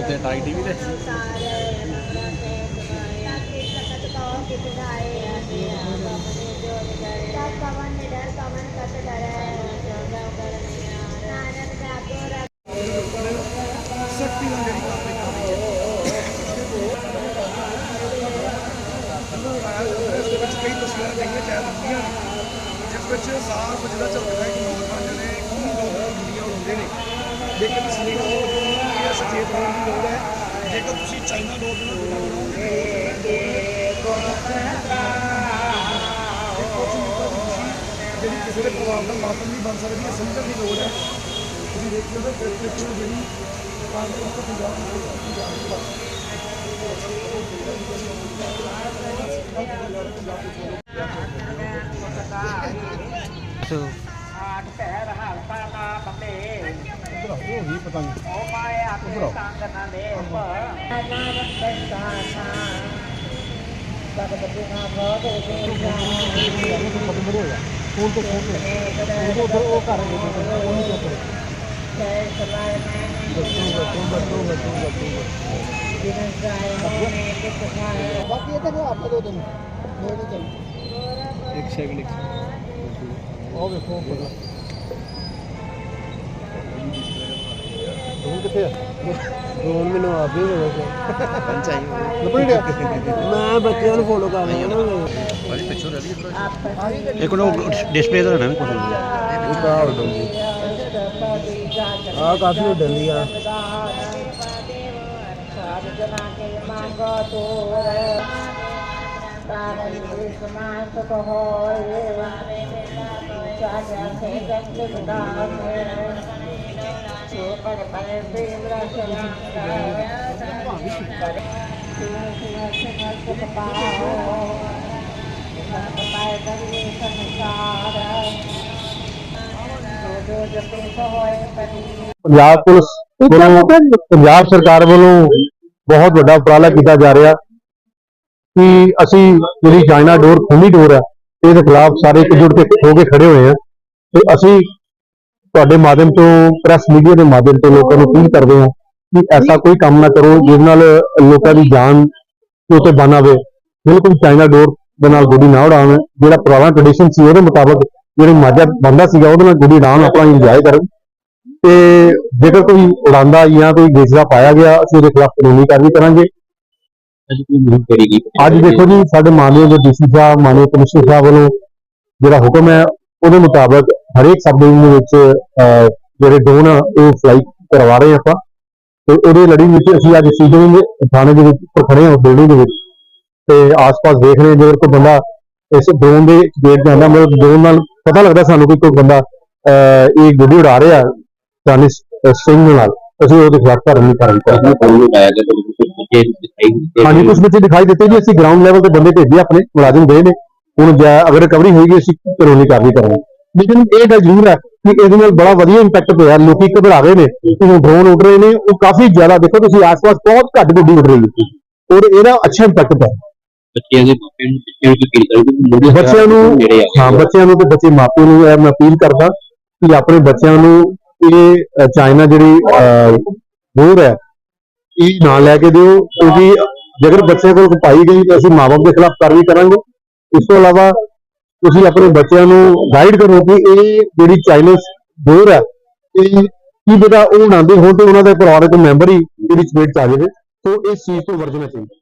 ਉੱਤੇ ਟਾਈ ਟੀਵੀ ਤੇ ਸਖਤੀ ਨਾਲ ਜਿਹੜੀ ਕਾਰਵਾਈ ਕਰਨੀ ਹੈ ਇਸ ਦੇ ਵਿੱਚ ਕਈ ਤਸਵੀਰਾਂ ਜਿਹੜੀਆਂ ਚਾਹ ਦਿੱਤੀਆਂ ਨੇ ਜਿਸ ਵਿੱਚ ਸਾਫ਼ ਜਿਹੜਾ ਝਲਕਦਾ ਹੈ। ਕਿ ਨੌਜਵਾਨ ਜਿਹੜੇ ਖੂਨ ਲੋਕ ਦੁਨੀਆ ਹੁੰਦੇ ਨੇ ਲੇਕਿਨ ਤਸਵੀਰਾਂ ਤੋਂ ਹੋਣ ਦੀ ਲੋੜ ਹੈ। ਜੇਕਰ ਤੁਸੀਂ ਚਾਈਨਾ ਡੋਰ ਨੂੰ ਗੁਣਾ ਬਣਾਓਗੇ ਜਿਹੜੀ ਕਿਸੇ ਦੇ ਪਰਿਵਾਰ ਦਾ ਮਾਤਮ ਨਹੀਂ ਬਣ ਸਕਦੀ, ਇਹ ਸਮਝਣ ਦੀ ਲੋੜ ਹੈ। ਤੁਸੀਂ ਦੇਖਿਓ ਤਾਂ ਕਿਸ ਜਿਹੜੀ ਕਾਨੂੰਨ ਤੋਂ ਪੰਜਾਬ ਨੂੰ ਕੀਤੀ ਜਾ ਰਹੀ ਹੈ ਆਓ ਹੀ ਪਤਾ ਨਹੀਂ ਉਹ ਪਾਏ ਆਪਣੇ ਸੰਗ ਨਾ ਦੇ ਨਾਮ ਪੈਸਾ ਨਾ ਬਗ ਬੱਬੂ ਨਾ ਬਹੁਤ ਹੋ ਖਤਮ ਹੋ ਗਿਆ ਫੋਨ ਤੋਂ ਫੋਨ ਤੋਂ ਉਧਰ ਉਹ ਤਾਂ ਆਪਾਂ ਦੋ ਦੋ ਉਹ ਉਹ ਕਿੱਥੇ ਆ? ਡਰੋਨ ਮੈਨੂੰ ਆ ਵੀ ਹੋਇਆ ਪੰਚਾਈ ਲੱਭਣ ਡਿਆ? ਮੈਂ ਬੱਚਿਆਂ ਨੂੰ ਫੋਲੋ ਕਰ ਰਿਹਾ ਨਾ ਭਾਜੀ ਪਿੱਛੋਂ ਰਹਿ ਲਈ ਇੱਕ ਨੂੰ ਡਿਸਪਲੇ ਤੇ ਰਹਿਣਾ ਕੁਝ ਉਹ ਕਾ ਹੋ ਗਈ ਆ ਕਾਫੀ ਉੱਡਣ ਦੀ ਆ। ਸਾਧ ਜਨਾ ਕੇ ਮੰਗੋ ਤੋਰ ਤਾਰਨ ਸਮਾਨ ਤੋ ਹੋਏ ਚਾਚਾ ਸੇ ਜੰਗ ਗੁਦਾ ਪੰਜਾਬ ਪੁਲਿਸ ਵੱਲੋਂ, ਪੰਜਾਬ ਸਰਕਾਰ ਵੱਲੋਂ ਬਹੁਤ ਵੱਡਾ ਉਪਰਾਲਾ ਕੀਤਾ ਜਾ ਰਿਹਾ ਕਿ ਅਸੀਂ ਜਿਹੜੀ ਚਾਈਨਾ ਡੋਰ ਖੁੱਲੀ ਡੋਰ ਹੈ, ਇਹਦੇ ਖਿਲਾਫ ਸਾਰੇ ਇਕਜੁੱਟ ਕੇ ਹੋ ਕੇ ਖੜੇ ਹੋਏ ਆ ਤੇ ਅਸੀਂ ਤੁਹਾਡੇ ਮਾਧਿਅਮ ਤੋਂ ਪ੍ਰੈਸ ਮੀਡੀਆ ਦੇ ਮਾਧਿਅਮ ਤੋਂ ਲੋਕਾਂ ਨੂੰ ਅਪੀਲ ਕਰਦੇ ਹਾਂ ਕਿ ਐਸਾ ਕੋਈ ਕੰਮ ਨਾ ਕਰੋ ਜਿਹਦੇ ਨਾਲ ਲੋਕਾਂ ਦੀ ਜਾਨ ਦੇ ਉੱਤੇ ਬਨ ਆਵੇ। ਬਿਲਕੁਲ ਚਾਈਨਾ ਡੋਰ ਦੇ ਨਾਲ ਗੁੱਡੀ ਨਾ ਉਡਾਉਣ ਜਿਹੜਾ ਪੁਰਾਣਾ ਟ੍ਰੈਡੀਸ਼ਨ ਸੀ ਉਹਦੇ ਮੁਤਾਬਕ ਜਿਹੜੀ ਮਾਝਾ ਬੰਦਾ ਸੀਗਾ ਉਹਦੇ ਨਾਲ ਗੁੱਡੀ ਉਡਾਉਣ ਆਪਣਾ ਇੰਜੋਏ ਕਰਨ। ਤੇ ਜੇਕਰ ਕੋਈ ਉਡਾਉਂਦਾ ਜਾਂ ਕੋਈ ਵੇਚਦਾ ਪਾਇਆ ਗਿਆ ਅਸੀਂ ਉਹਦੇ ਖਿਲਾਫ ਕਾਨੂੰਨੀ ਕਾਰਵਾਈ ਕਰਾਂਗੇ। ਅੱਜ ਦੇਖੋ ਜੀ ਸਾਡੇ ਮਾਨਯੋਗ ਡੀਸੀ ਸਾਹਿਬ ਮਾਨਯੋਗ ਕਮਿਸ਼ਨਰ ਸਾਹਿਬ ਵੱਲੋਂ ਜਿਹੜਾ ਹੁਕਮ ਹੈ ਉਹਦੇ ਮੁਤਾਬਕ ਹਰੇਕ ਸਬ ਡਿਵੀਜ਼ਨ ਦੇ ਵਿੱਚ ਜਿਹੜੇ ਡਰੋਨ ਆ ਉਹ ਫਲਾਈ ਕਰਵਾ ਰਹੇ ਆਪਾਂ। ਤੇ ਉਹਦੇ ਲੜੀ ਵਿੱਚ ਅਸੀਂ ਅੱਜ ਸੀਜਨ ਥਾਣੇ ਦੇ ਵਿੱਚ ਖੜੇ ਹਾਂ ਬਿਲਡਿੰਗ ਦੇ ਵਿੱਚ। ਤੇ ਆਸ-ਪਾਸ ਦੇਖ ਰਹੇ ਜੇਕਰ ਕੋਈ ਬੰਦਾ ਇਸ ਡਰੋਨ ਦੇ ਗੇਟ ਜਾਂਦਾ ਮਤਲਬ ਡਰੋਨ ਨਾਲ ਪਤਾ ਲੱਗਦਾ ਸਾਨੂੰ ਕਿ ਕੋਈ ਬੰਦਾ ਇਹ ਗੱਡੀ ਉਡਾ ਰਿਹਾ ਚਾਈਨੀਜ਼ ਸਟਿੰਗ ਨਾਲ। ਅਸੀਂ ਉਹਦੇ ਖਿਲਾਫ ਕਾਰਵਾਈ ਕਰਾਂਗੇ ਹਾਂਜੀ ਕੁਝ ਬੱਚੇ ਦਿਖਾਈ ਦਿੱਤੇ ਜੀ ਅਸੀਂ ਗਰਾਊਂਡ ਲੈਵਲ ਤੇ ਬੰਦੇ ਭੇਜੇ ਆਪਣੇ ਮੁਲਾਜ਼ਮ ਗਏ ਨੇ। ਹੁਣ ਜੇ ਅਗਰ ਰਿਕਵਰੀ ਹੋਏਗੀ ਅਸੀਂ ਕਾਨੂੰਨੀ ਕਾਰਵਾਈ ਕਰਾਂਗੇ। ਲੇਕਿਨ ਇਹ ਗੱਲ ਜ਼ਰੂਰ ਹੈ ਕਿ ਇਹਦੇ ਨਾਲ ਬੜਾ ਵਧੀਆ ਇੰਪੈਕਟ ਪਿਆ ਲੋਕੀ ਘਬਰਾ ਰਹੇ ਨੇ ਕਿ ਹੁਣ ਡਰੋਨ ਉੱਡ ਰਹੇ ਨੇ ਉਹ ਕਾਫੀ ਜ਼ਿਆਦਾ ਦੇਖੋ ਤੁਸੀਂ ਆਸ-ਪਾਸ ਬਹੁਤ ਘੱਟ ਗੱਡੀ ਉੱਡ ਰਹੀ ਹੈ ਔਰ ਇਹਦਾ ਅੱਛਾ ਇੰਪੈਕਟ ਪਿਆ। ਬੱਚਿਆਂ ਦੇ ਮਾਪਿਆਂ ਨੂੰ ਬੱਚਿਆਂ ਹਾਂ ਬੱਚਿਆਂ ਨੂੰ ਤੇ ਬੱਚੇ ਮਾਪਿਆਂ ਨੂੰ ਮੈਂ ਅਪੀਲ ਕਰਦਾ ਕਿ ਆਪਣੇ ਬੱਚਿਆਂ ਨੂੰ ਇਹ ਚਾਈਨਾ ਜਿਹੜੀ ਦੂਰ ਹੈ ਇਹ ਨਾ ਲੈ ਕੇ ਦਿਓ ਕਿਉਂਕਿ ਜੇਕਰ ਬੱਚੇ ਕੋਲ ਪਾਈ ਗਈ ਤਾਂ ਅਸੀਂ ਮਾਪੇ ਦੇ ਖਿਲਾਫ ਕਾਰਵਾਈ ਕਰਾਂਗੇ। ਇਸ ਤੋਂ ਇਲਾਵਾ ਤੁਸੀਂ ਆਪਣੇ ਬੱਚਿਆਂ ਨੂੰ ਗਾਈਡ ਕਰੋ ਕਿ ਇਹ ਜਿਹੜੀ ਚਾਈਨੀਜ਼ ਦੂਰ ਹੈ ਇਹ ਕੀ ਪਤਾ ਉਹ ਉਡਾਉਂਦੇ ਹੋਣ ਤੇ ਉਹਨਾਂ ਦੇ ਪਰਿਵਾਰਕ ਮੈਂਬਰ ਹੀ ਇਹਦੀ ਚਪੇਟ ਚ ਆ ਜਾਵੇ। ਸੋ ਇਸ ਚੀਜ਼ ਤੋਂ ਵਰਜਣਾ ਚਾਹੀਦਾ